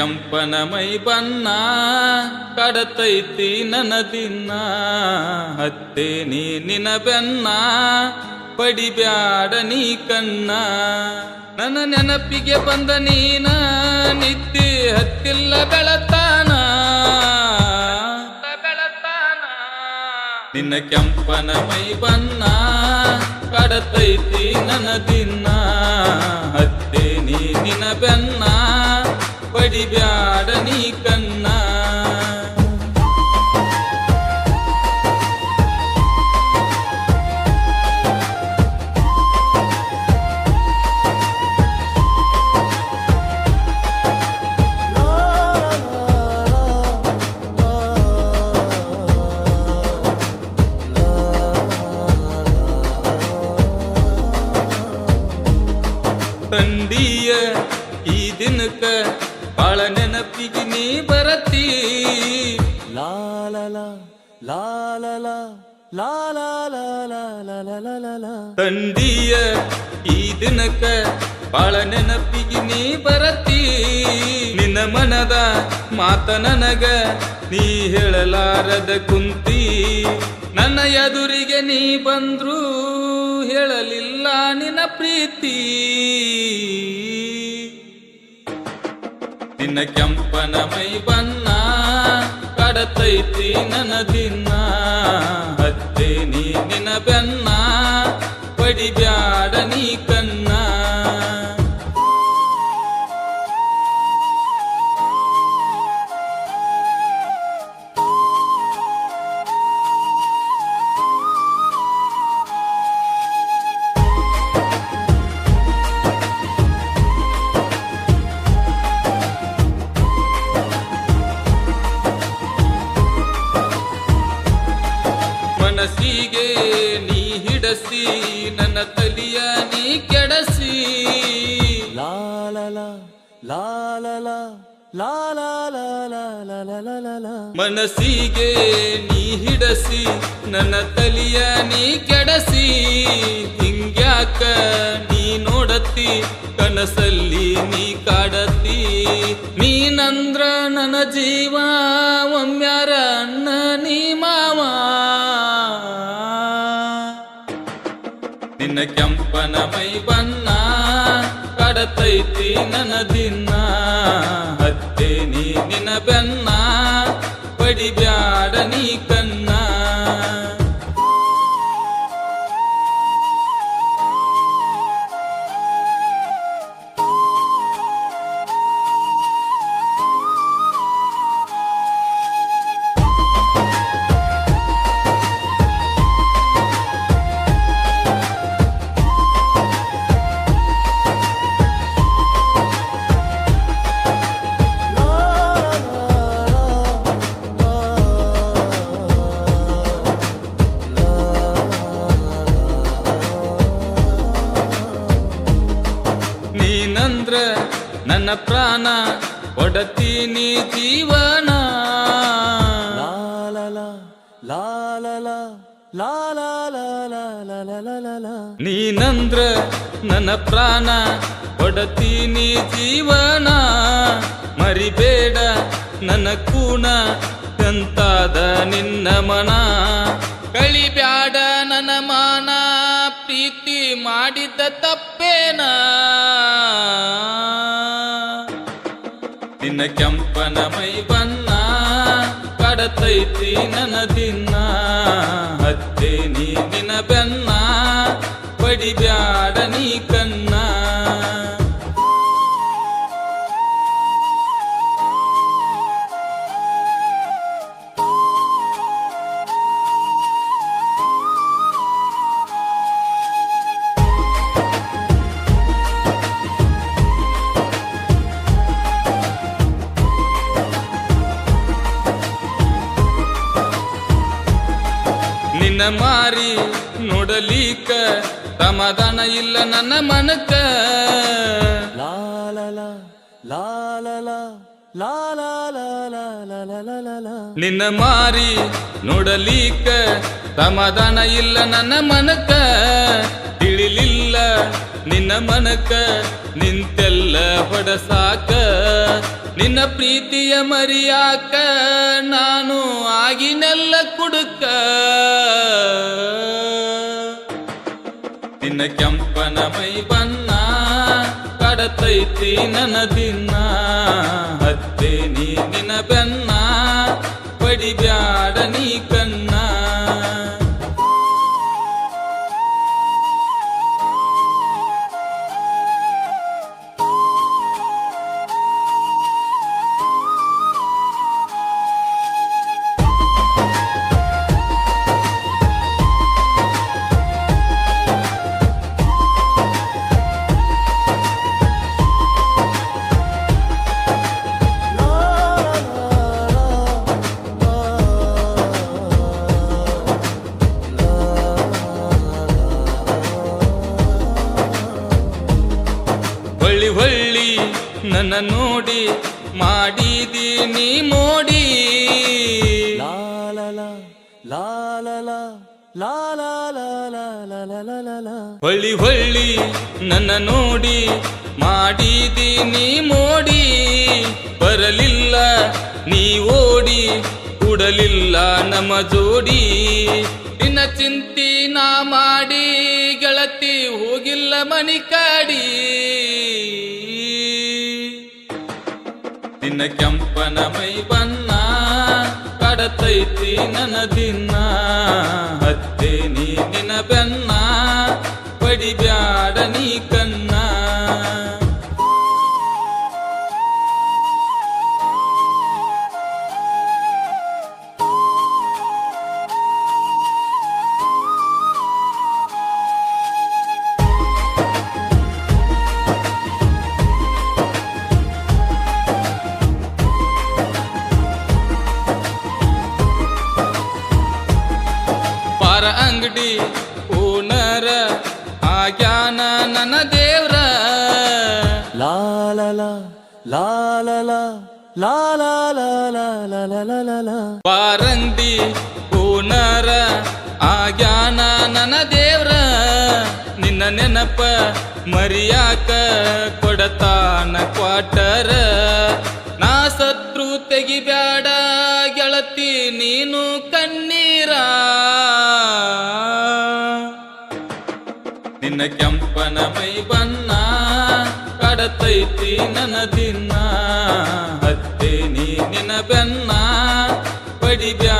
ಕೆಂಪನ ಮೈ ಬಣ್ಣ, ಕಡತೈತಿ ನನ್ನ ದಿನ್ನ ನೀ ನಿನ್ನ ಬೆನ್ನ ಪಡಿಬ್ಯಾಡ ನೀ ಕಣ್ಣ. ನನ್ನ ನೆನಪಿಗೆ ಬಂದ ನೀನ ನಿತ್ತಿ ಹತ್ತಿಲ್ಲ ಬೆಳತಾನ. ನಿನ್ನ ಕೆಂಪನ ಮೈ ಬಣ್ಣ, ಕಡತೈತಿ ನನ್ನ ದಿನ್ನ ಹತ್ತೆ ನೀ ನಿನ ಬೆನ್ನ పడి బ్యాడ నీ కన్ను la ನೀ ಬರತ್ತೀ ಲಾಲಲ ಲಾಲಲ ತಂದಿಯ ಈ ದಿನಕ ಬಾಳ ನೆನಪಿಗೆ ನೀ ಬರತಿ. ನಿನ್ನ ಮನದ ಮಾತ ನನಗ ನೀ ಹೇಳಲಾರದ ಕುಂತಿ. ನನ್ನ ಎದುರಿಗೆ ನೀ ಬಂದ್ರೂ ಹೇಳಲಿಲ್ಲ ನಿನ್ನ ಪ್ರೀತಿ. ನಿನ್ನ ಕೆಂಪನ ಮೈ ಬಣ್ಣ ಕಡತೈತಿ ನನ್ನ ದಿನ ಅತ್ತೆ ನೀ ನಿನ್ನ ಬೆನ್ನ ಪಡಿಬ್ಯಾಡ ಮನಸ್ಸಿಗೆ ನೀ ಹಿಡಸಿ, ನನ್ನ ತಲಿಯ ನೀ ಕೆಡಸಿ. ಹಿಂಗ್ಯಾಕ ನೀ ನೋಡತ್ತಿ, ಕನಸಲ್ಲಿ ನೀ ಕಾಡತ್ತಿ. ನೀನಂದ್ರ ನನ್ನ ಜೀವ ಒಮ್ಮ್ಯಾರ ಅಣ್ಣ ನೀ ಮಾವ. ನಿನ್ನ ಕೆಂಪನ ಮೈ ಬಣ್ಣ, ಕಡತೈತಿ ನನ್ನ ದಿನ la ಕೊಡತೀನಿ ಜೀವನ. ನೀನಂದ್ರ ನನ್ನ ಪ್ರಾಣ ಕೊಡತೀನಿ ಜೀವನ. ಮರಿಬೇಡ ನನ್ನ ಕೂಣ ಕಂತಾದ ನಿನ್ನ ಮನ. ಕಳಿಬ್ಯಾಡ ನನ್ನ ಮಾನ ಪ್ರೀತಿ ಮಾಡಿದ ತಪ್ಪೇನ. ನಿನ್ನ ಕೆಂಪನ ಮೈ ಬಣ್ಣ ಕಡತೈತಿ ನನ್ನ ದಿನ ಹತ್ತೆ ನೀ ನಿನ್ನ ಬೆನ್ನ ಪಡಿಬ್ಯಾಡ ನಿನ್ನ ಮಾರಿ ನೋಡಲೀಕ ಸಮಾಧಾನ ಇಲ್ಲ ನನ್ನ ಮನಕ್ಕ. ಲಾಲಲ ಲಾಲಲ ನಿನ್ನ ಮಾರಿ ನೋಡಲೀಕ ಸಮಾಧಾನ ಇಲ್ಲ ನನ್ನ ಮನಕ ತಿಳಿಲಿಲ್ಲ ನಿನ್ನ ಮನಕ ನಿಂತೆಲ್ಲ ಹೊಡಸಾಕ. ನಿನ್ನ ಪ್ರೀತಿಯ ಮರಿಯಾಕ ನಾನು ಆಗಿನೆಲ್ಲ ಕುಡುಕ. ನಿನ್ನ ಕೆಂಪನ ಮೈ ಬಣ್ಣ ಕಡತೈತಿ ನನ್ನ ದಿನ ನನ್ನ ನೋಡಿ ಮಾಡಿದೀನಿ ಮೋಡಿ ಹೊಳ್ಳಿ ಹೊಳ್ಳಿ ನನ್ನ ನೋಡಿ ಮಾಡಿದೀನಿ ಮೋಡಿ ಬರಲಿಲ್ಲ ನೀ ಓಡಿ ಕೂಡಲಿಲ್ಲ ನಮ್ಮ ಜೋಡಿ ನಿನ್ನ ಚಿಂತಿ ನಾ ಮಾಡಿ ಗೆಳತಿ ಹೋಗಿಲ್ಲ ಮಣಿ ಕಾಡಿ ನಿನ್ನ ಕೆಂಪನ ಮೈ ಬಣ್ಣ ಕಡತೈತಿ ನನ್ನ ದಿನ ಹತ್ತೇ ನೀ ನಿನ್ನ ಬೆನ್ನ ಬಡಿಬ್ಯಾಡ ಅಂಗಡಿ ಓನರ ಆಗ್ಯಾನ ನನ್ನ ದೇವ್ರ ಲಾಲಲ ಲಾಲಲ ಲಾಲ ಪಾರಂಗಿ ಓನರ ಆಗ್ಯಾನ ನನ್ನ ದೇವ್ರ ನಿನ್ನ ನೆನಪ ಮರಿಯಾಕ ಕೊಡತಾನ ಕ್ವಾಟರ ನಾ ಸತ್ರು ತೆಗಿಬ್ಯಾಡ ಗೆಳತಿ ನೀನು ಕಣ್ಣೀರಾ ನಿನ್ನ ಕೆಂಪನ ಮೈ ಬಣ್ಣ ಕಡತೈತಿ ನನ್ನ ದಿನ ಹತ್ತೆ ನೀ ನಿನ್ನ ಬೆನ್ನ ಬಡಿಬ್ಯಾಡ